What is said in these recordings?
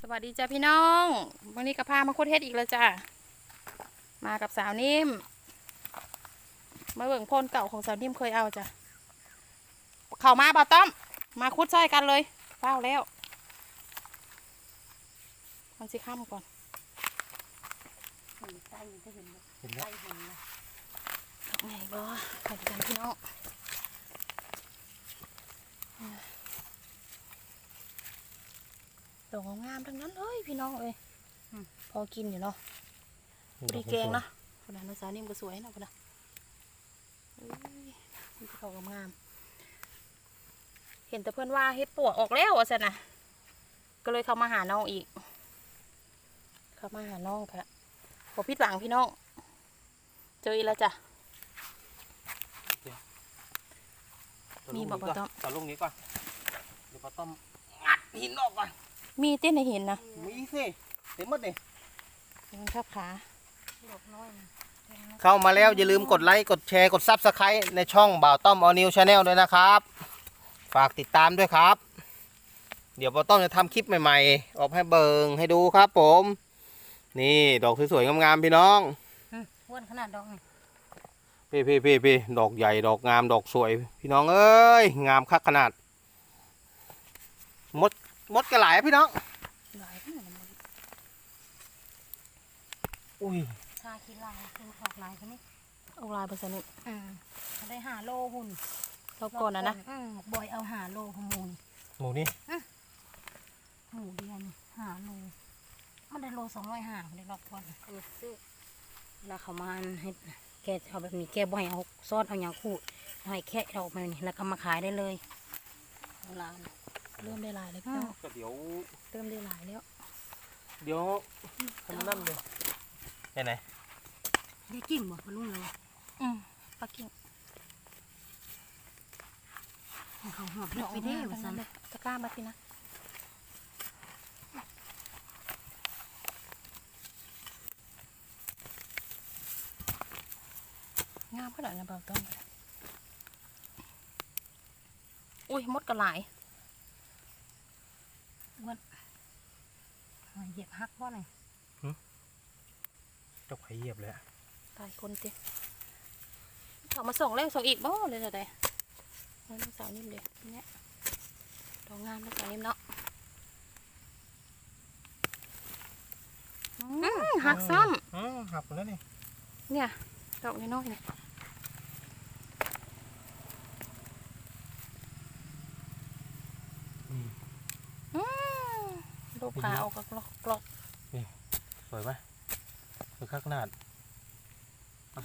สวัสดีจ้าพี่น้องวันนี้กับพามาคุดเฮ็ดอีกแล้วจ้ามากับสาวนิ่ม มาเบิ่งโพนเก่าของสาวนิ่มเคยเอาจ้ะเข้ามาบ่าวต้อม มาคุดซอยกันเลยเฝ้าแล้วมันสิข้ามก่อนใต้ก็เห็นเห็นไหมใต้เห็นนะไงบ่ไปด้วยกันพี่น้อง ดอกงามๆทั้งนั้นเลยพี่น้องเอ้ยพอกินอยู่เนาะปรีแกงเนาะคนนั้นสาวนิ่มก็สวยนะคนน่ะอุ้ยมันก็เขางามๆเห็นแต่เพื่อนว่าเฮ็ดปวกออกแล้วอะสินะก็เลยเข้ามาหาน้องอีก เข้ามาหาน้องค่ะพอพิดหวังพี่น้อง เจออีกแล้วจ้ะมีบอกปะต้อมต่อลูกนี้ก่อนเดี๋ยวปะต้อมงัดหินออกก่อน มีเต้นในเห็นนะมีสิเต็มหมดเลยมันชอบขาดอกน้อยนะเข้ามาแล้วอย่าลืมกดไลค์กดแชร์กดซับสไครต์ในช่องบ่าวต้อมออนิวชาแนลด้วยนะครับ ฝากติดตามด้วยครับ เดี๋ยวปะต้อมจะทำคลิปใหม่ๆ ออกให้เบิงให้ดูครับผม นี่ดอกสวยๆงามๆพี่น้องอ้วนขนาดดอกนี่พี่พี่พี่พี่ดอกใหญ่ดอกงามดอกสวย พี่น้องเอ้ยงามคักขนาดมด มดกระหลายพี่น้องหลายขนาดนั้นอุ้ยชาคิดลายคือออกลายคนนี้เอาลายไปสนุกอืมเขาได้หาโลหุ่นรอบก่อนนะนะอืมบอยเอาหาโลขโมูลหมูนี่หมูเดียนหาโลมันได้โลสองร้อยห้าได้รอบก่อนเออซื้อเวลาเขามาให้แกเอาแบบนี้แกบ่อยเอาซอสเอาอย่างขูดเอาให้แค่เอามานี่แล้วก็มาขายได้เลยเวลาน่ะ เริ่มได้ลายแล้วพี่น้องก็เดี๋ยวเริ่มได้ลายแล้วเดี๋ยวทำนั่นเลยไปไหนได้กิ่งบ่พะลุงเลยอืมปักกิ่งให้เขาหอบเห็ดไปได้ดอกว่างามซั่นเลยตะกร้ามาพี่นะงามขนาดนั้นเปล่าต้นอุ้ยมดกระหลาย เอาเหยียบฮักบ่หน่อยเจ้าไข่เหยียบเลยอะตายคนติเอามาส่งแล้วส่งอีกบ่เลยแต่แล้วน้องสาวนิ่มเลยเนี่ยดอกงามน้องสาวนิ่มเนาะอืมหักซ้อืมหักหมดแล้วนี่ำเนี่ยดอกน้อยๆเนี่ยอืมรู ปขาออกกรอกกรอกสวยไหมสวยคักขนาด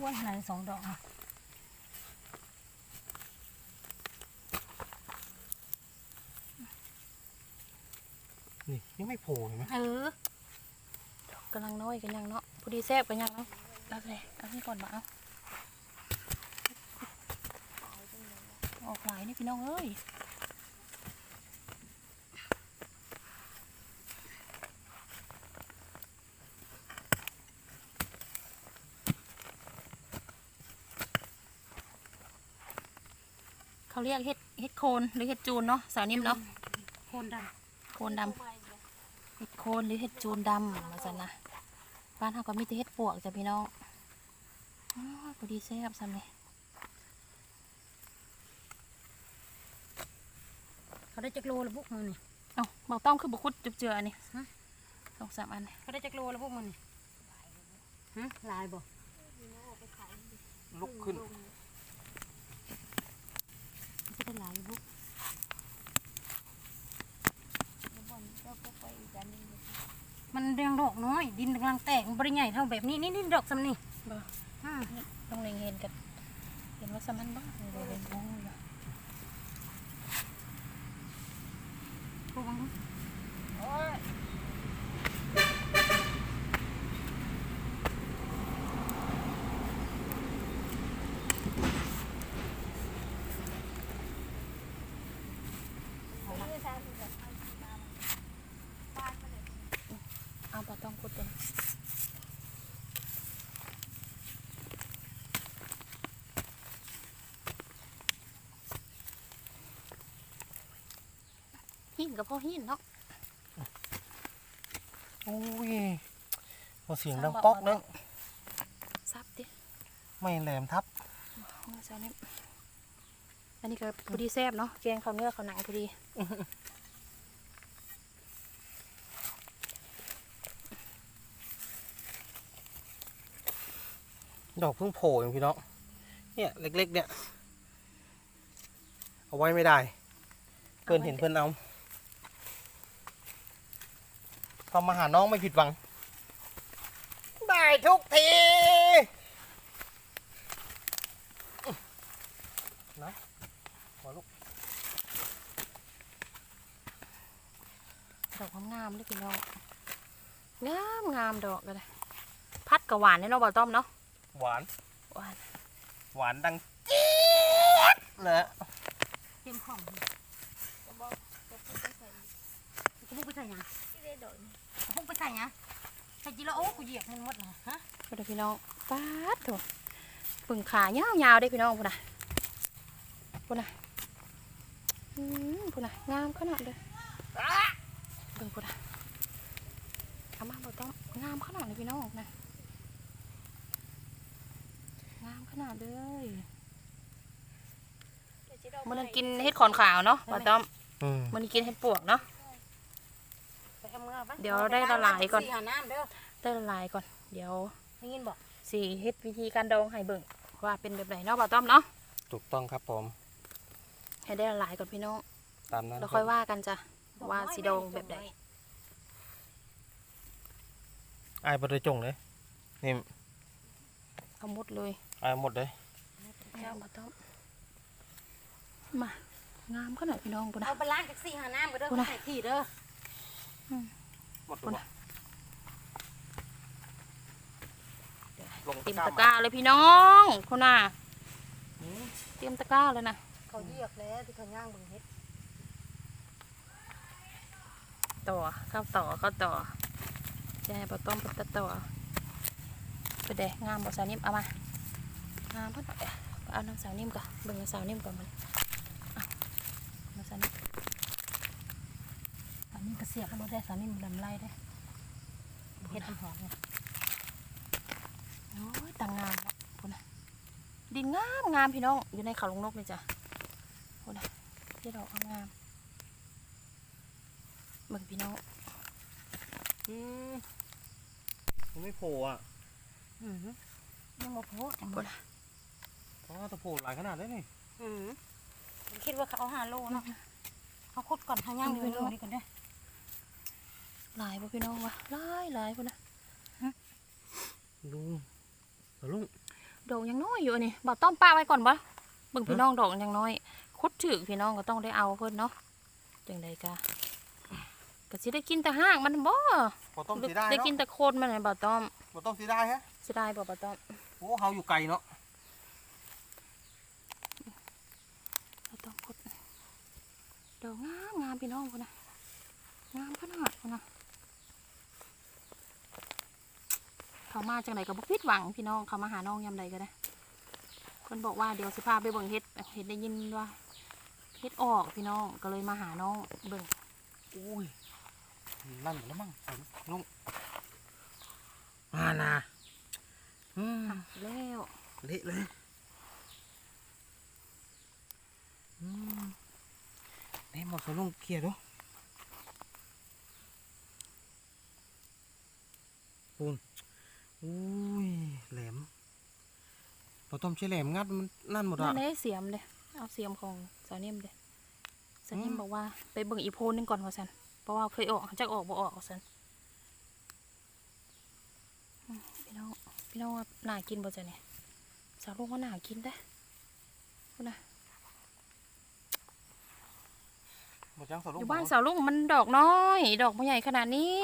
อ้วนขนาดสองดอกอะนี่ยังไม่โผล่เห็นไหมเออกำลังน้อยกันยังเนาะพอดีแซ่บกันยังเนาะเอาเลยเอานี่ก่อนมาเอาออกหลายนี่พี่น้องเอ้ย เขาเรียกเห็ดเห็ดโคนหรือเห็ดจูนเนาะสาวนิ่มเนาะโคนดโคนดำเห็ดโคนหรือเห็ดจูนดำมาสันนะบ้านเขาก็มีแต่เห็ดปวกจ้ะพี่น้องอ้าวพอดีแซ่บซ้ำเลยำเขาได้จักโลแล้วพวกมึงนี่เอ้าเบาต้องคือบุคุดจุบเจืออันนี้ฮะสองสามอันนี่เขาได้จักโลแล้วพวกมึงนี่ฮะลายบ่ลุกขึ้นจะ ได้ลายบุกมันเรียงดอกน้อย ดินกำลังแตกมันบริใหญ่เท่าแบบนี้นี่นี่ดอกสำนี่บ่อืมต้องเล็งเห็นกัน เห็นว่าสมันบ้างเลยเป็นมองอยู่พวกมึงเอาเบาต้องคุดกัน หินกับพ่อหินเนาะโอ้ยพอเสียงดังป๊อกเนาะซับดิไม่แหลมทับเอาซะนี่อันนี้ก็พอดีแซ่บเนาะแกงข้าวเนื้อข้าวหนังพอดีดอกเพิ่งโผล่เองพี่น้อง เนี่ยเล็กๆเนี่ย เอาไว้ไม่ได้ เพื่อนเห็นเพื่อนเอา ทำมาหาน้องไม่ผิดหวัง ได้ทุกทีนะขอลูกดอกงามๆเลยพี่น้องงามงามดอกกันเลยพัดกับหวานเนี่ยเนาะบ่าวต้อมเนาะหวาน หวาน หวานดังจี๊ดเลยเตรียมของกูพุ่งไปใส่ยัง พุ่งไปใส่ยังใส่จีละโอ้กูเหยียบมันหมดเลยฮะก็เด้อพี่น้องป๊าดโถปึ่งขายาวๆได้พี่น้องพุ่นน่ะพุ่นน่ะอืมพุ่นน่ะงามขนาดเลยเบิ่งพุ่นน่ะเอามาบ่าวต้อมงามขนาดเลยพี่น้องนะงามขนาดเลยมันกินเห็ดขอนขาวเนาะบ่าวต้อมอืมมันกินเห็ดปวกเนาะไปทำ เมื่อปะเดี๋ยวได้ละลายก่อนสี่หาน้ำเด้อได้ละลายก่อน เดี๋ยวได้ยินบอกสีเฮ็ดวิธีการดองให้เบิ่งว่าเป็นแบบไหนเนาะบ่าวต้อมเนาะ ถูกต้องครับผม ให้ได้ละลายก่อนพี่น้องตามนั้นแล้วค่อยว่ากันจ้ะว่าสีดองแบบไหนไอ้ายบริจงเลยนี่เอาหมดเลยไอ้ายหมดเลยแล้วบ่าวต้อมมางามขนาดพี่น้องปุ่นนะ เอาไปล้างจากสี่หาน้ำก็เด้อกูนะใส่ที่เด้อ หมดคนตัวลงเต็มซ้ำตะกร้าเลยพี่น้องคนน่ะเต็มตะกร้าเลยนะเขาเหยียบแล้วที่เขาย่างเบิ่งเฮ็ดต่อเข้าต่อเข้าต่อจะให้บ่าวต้อมไปตัดต่อไปเดะงามบ่สาวนิ่มเอามางามเพิ่นเอาไปเอาน้ำสาวนิ่มก่อนเบิ่งน้ำสาวนิ่มก่อนมันอะน้ำสาวนิ่ม อันนี้ก็เสียบมันได้สามีมันลำไรได้เฮ็ดหอมๆเนี่ยโอ้ยต่างงามเนาะคุณนะดินงามงามพี่น้องอยู่ในเขาลงนกเลยจ้ะคุณนะที่เราเอางามเบิ่งพี่น้องอืมมันไม่โผล่อะอือหือยังบ่พอจังคุบ่ณนะเพราะว่าตะโผล่หลายขนาดได้นี่อือผมคิดว่าเขาเอาห้าโลเนาะเขาคุดก่อนเขาย่างดูโลนี่ก่อนเด้อ หลายป่ะพี่น้องวะหลายหลายคุณนะลุงเอาลุงดอกยังน้อยอยู่อันนี่บอกต้อมป้าไว้ก่อนปะเบิ่งพี่น้องดอกยังน้อยคุดถือพี่น้องก็ต้องได้เอาเพิ่นเนาะจังใดกะก็สิได้กินแต่ห้างมันบ่พอต้มสีได้ได้เนาะกินแต่โคนมันเลยบ่ต้อมพอต้มสีได้ฮะสิได้บ่บ่ต้อมโอ้เฮาอยู่ไกลเนาะบ่ต้อมคุดดอกงามงามพี่น้องคุณนะงามขนาดคุณนะ เขามาจังไหนก็บ่ผิดหวังพี่น้องเขามาหาน้องยามใดก็ได้คนบอกว่าเดี๋ยวสิพาไปเบิ่งเฮ็ดเฮ็ดได้ยินว่าเฮ็ดออกพี่น้องก็เลยมาหาน้องเบิ่งอุ้ยลั่นหมดแล้วมั้งเอาลุงมานะอืมแล้วเละเลยอืมนี่หมดสลุงเคลียร์ดูปูน อุ้ยแหลมพอต้มใช้แหลมงัดมันนั่นหมดนั่อะนเลยเสียมเลยเอาเสียมของสาวนิ่มเลยสาวนิ่มอืมบอกว่าไปเบิ่งอีโพนนึงก่อนว่าซั่นเพราะว่าเคยออกจักออกบ่ออกว่าซั่นอืมพี่น้องพี่น้องว่าน่ากินบ่จ้ะเนี่ยสาวลูกว่าน่ากินได้อคุณนะหมดจังสลุองยู่บ้านสาวลูกมันดอกน้อย ดอกบ่ใหญ่ขนาดนี้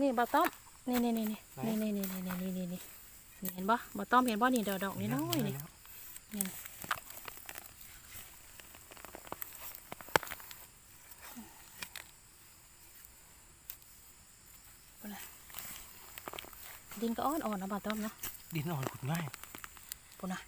นี่บ่ต้อมนี่นี่นี่นี่นี่นี่นี่นี่นี่นี่นี่เห็นบ่บ่ต้อมเห็นบ่นี่ดอกดอกนี่น้อยนี่นี่นะเอาล่ะดินก็อ่อนอ่อนๆนะบ่าวต้อมเนาะดินอ่อนขุดง่ายปุ่นนะ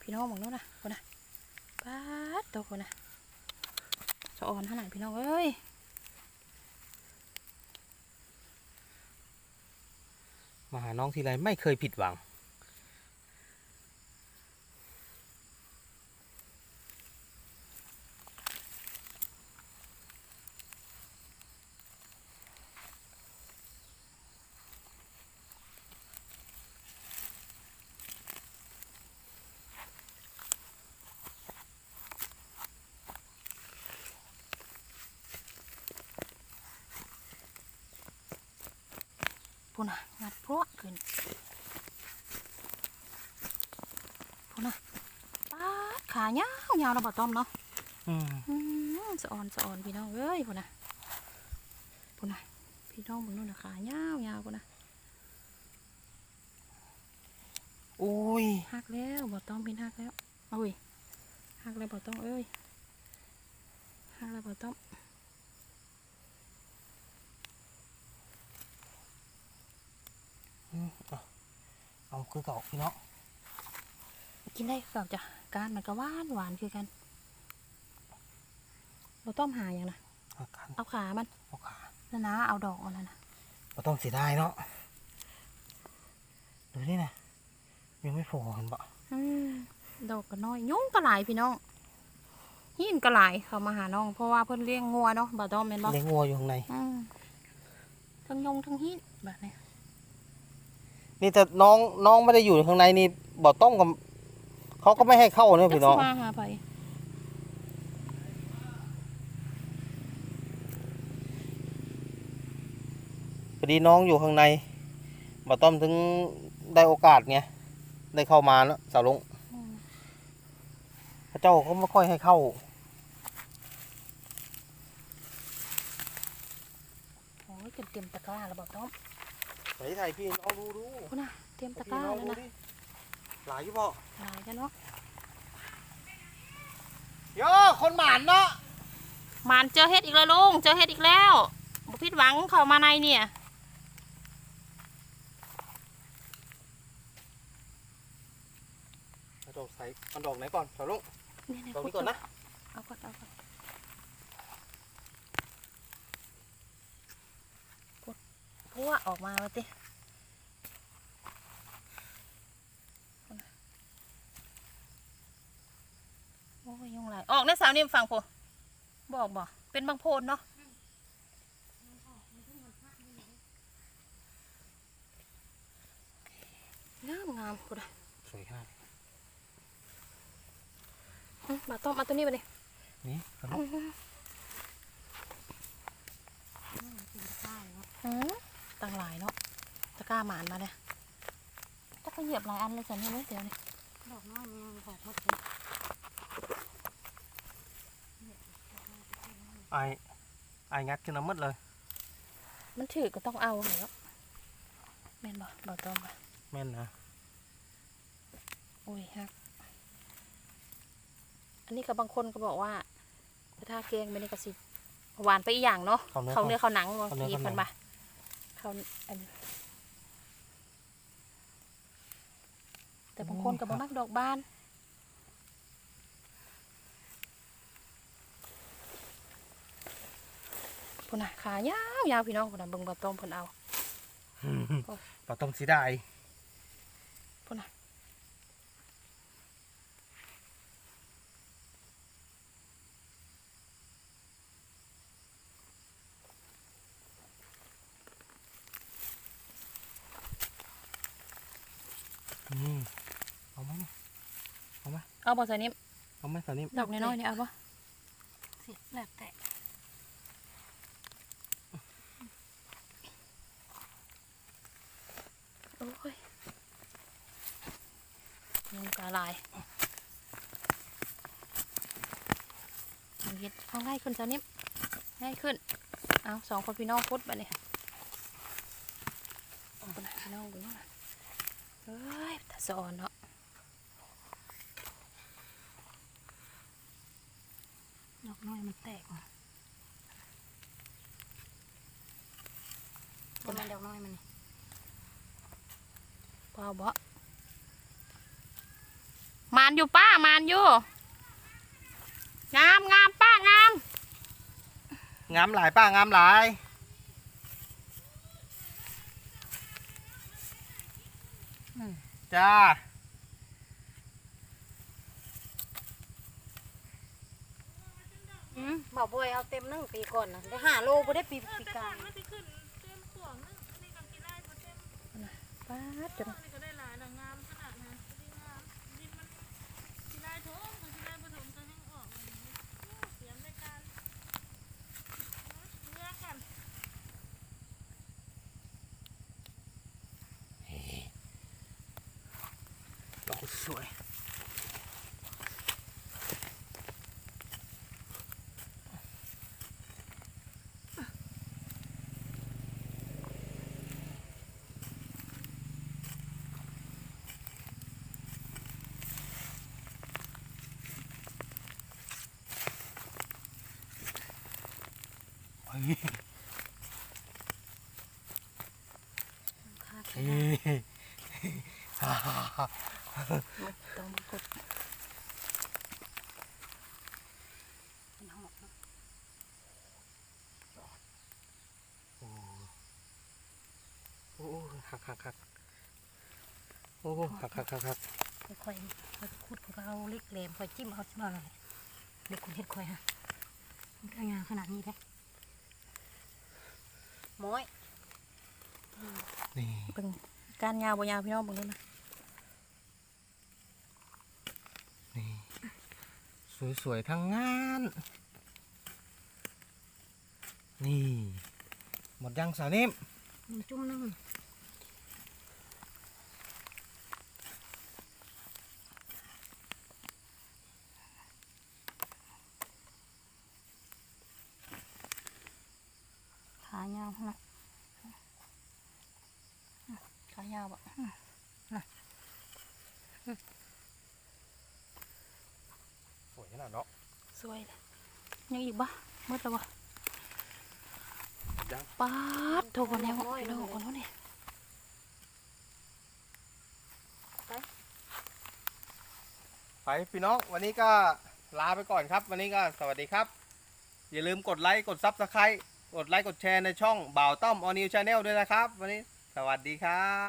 พี่น้องมองนู้นนะปุ่นนะป๊าดตัวปุ่นนะจะอ่อนขนาดพี่น้องเอ้ย มาหาน้องทีไรไม่เคยผิดหวัง พูน่ะงัด พวกขึ้นพูน่ะป้าดขายาวยาวเราบ่ต้อมเนาะอืมอืมสะออนสะออนพี่น้องเอ้ยพูน่ะพูน่ะพี่น้องมึงนู่นน่ะขายาวยาวพูน่ะอุ้ยหักแล้วบ่ต้อมเป็นหักแล้วเอ้ยหักแล้วบ่ต้อมเอ้ยหักแล้วบ่ต้อม เอา คือเก่าพี่น้องกินได้เก่าจ้ะการมันก็หวานหวานคือกันบ่ต้อมหาอย่างนะเอากันเอาขามันเอาขานะนะเอาดอกมันนะนะเราต้องเสียดายเนาะดูนี่นะยังไม่โผล่เห็นปะอืมดอกก็น้อยยุ่งก็หลายพี่น้องหินก็หลายเขามาหาน้อง เพราะว่าเพิ่นเลี้ยงงัวเนาะบ่ต้อมแม่นบ่เลี้ยงงัวอยู่ข้างในอืมทั้งยงทั้งหินแบบนี้ นี่แต่น้องน้องไม่ได้อยู่ข้างในนี่บ่ต้องกับเขาก็ไม่ให้เข้าเนี่ยพี่น้องมาหาไปพอดีน้องอยู่ข้างในบ่ต้อมถึงได้โอกาสไงได้เข้ามาแล้วสาวลงพระเจ้าเขาไม่ค่อยให้เข้าโอ้ยเต็มเต็มตะกร้าแล้วบ่ต้อม ไหนถ่ายพี่น้องดูดูพุ่นน่ะเต็มตะกร้าแล้วนะหลายอยู่บ่หลายจ้ะเนาะโยคนหมานเนาะหมานเจอเฮ็ดอีกแล้วลุงเจอเฮ็ดอีกแล้วบ่ผิดหวังเข้ามาในเนี่ยเอาดอกใส่เอาดอกไหนก่อนสาวลงเนี่ยๆดอกนี้ก่อนนะเอาก่อนเอาก่อนกดพัว ออกมาว่าติโอ้ยยุงหลายออกในสาวนี่ฟังพอบอกบ่เป็นบางโพนเนาะงามงามกูได้สวยค่ะมาต้มมาตัวนี้ไปเลยนี่สาวลงอืม ตั้งหลายเนาะตะกร้าหมานมาเนี่ยจะไปเหยียบหลายอันเลยสันนี่เลยเดี๋ยวนี้ดอกน้อยมันยังหอกหมดเลยไอไองัดขึ้นมาหมดเลย มันถือก็ต้องเอาแล้วแม่นบ่บ่ต้องบ่แม่นนะโอ้ยฮักอันนี้ก็บางคนก็บอกว่าถ้าแกงไม่ได้กระสิหวานไปอีกอย่างเนาะเขาเนื้อเขาเนื้อเขาหนังบางเขาเนื้อทีเขาหนัเพิ่งนมา เขาอันแต่บางคนก็บ่มักดอกบานพุ่นน่ะขายาวยาวพี่น้องพุ่นน่ะเบิ่งบ่ต้มเพิ่นเอาเราต้องเสียดายพุ่นน่ะ อืมเอาไหมเนี่ย เอาบ่ใส่นี้เอาไหมสาวนี่ดอกน้อยๆนี่เอาบ่เสียแล้วแต่โอ้ยยุงกาลายเอาเฮ็ดเอาง่ายขึ้นซะนิ่มง่ายขึ้น เอาสองคนพี่น้องพุดไปเลยเอาไปไหนพี่น้องดูหน่อยเฮ้ยตาสอนเนาะ ดอกน้อยมันแตกว่ะจะเป็นดอกน้อยมันนี่ เปล่าบ่มานอยู่ป้ามานอยู่ งามงามป้างาม งามหลายป้างามหลาย จ้าอืมบ่าวบอยเอาเต็มหนึ่งปีก่อนนะได้ห้าโลบ่ได้ปีปีกลาง ป้าดจน ดอกสวย เฮ้ย ค่ะ เฮ้ยฮ่าฮ่าฮ่า ต้องกดเป็นหอกเนาะโอ้หักหักหักโอ้หักหักหักหักค่อยๆเขาขุดขาก็เอาเล็กแหลมค่อยจิ้มเอาจิ้มเอาหน่อยเด็กคนเฮ็ดค่อยฮะมันก็งานขนาดนี้แท้ม้อย นี่ เบิ่งการยาวบ่ยาวพี่น้องเบิ่งดูนะนี่สวยๆทั้งงาน นี่ หมดยังสาวนิ่มหนึ่งจุ่มหนึงขายาวขนาด ขายาวบ่สวยขนาดเนาะสวยเลยยังอีกบ่หมดแล้วบ่ยังป้าดโทรกันแล้วพี่น้องคนเท่านี้ไปพี่น้องวันนี้ก็ลาไปก่อนครับ วันนี้ก็สวัสดีครับ อย่าลืมกดไลค์กดซับสไครต์กดไลค์กดแชร์ในช่องบ่าวต้อมออนิวชาแนลด้วยนะครับ วันนี้สวัสดีครับ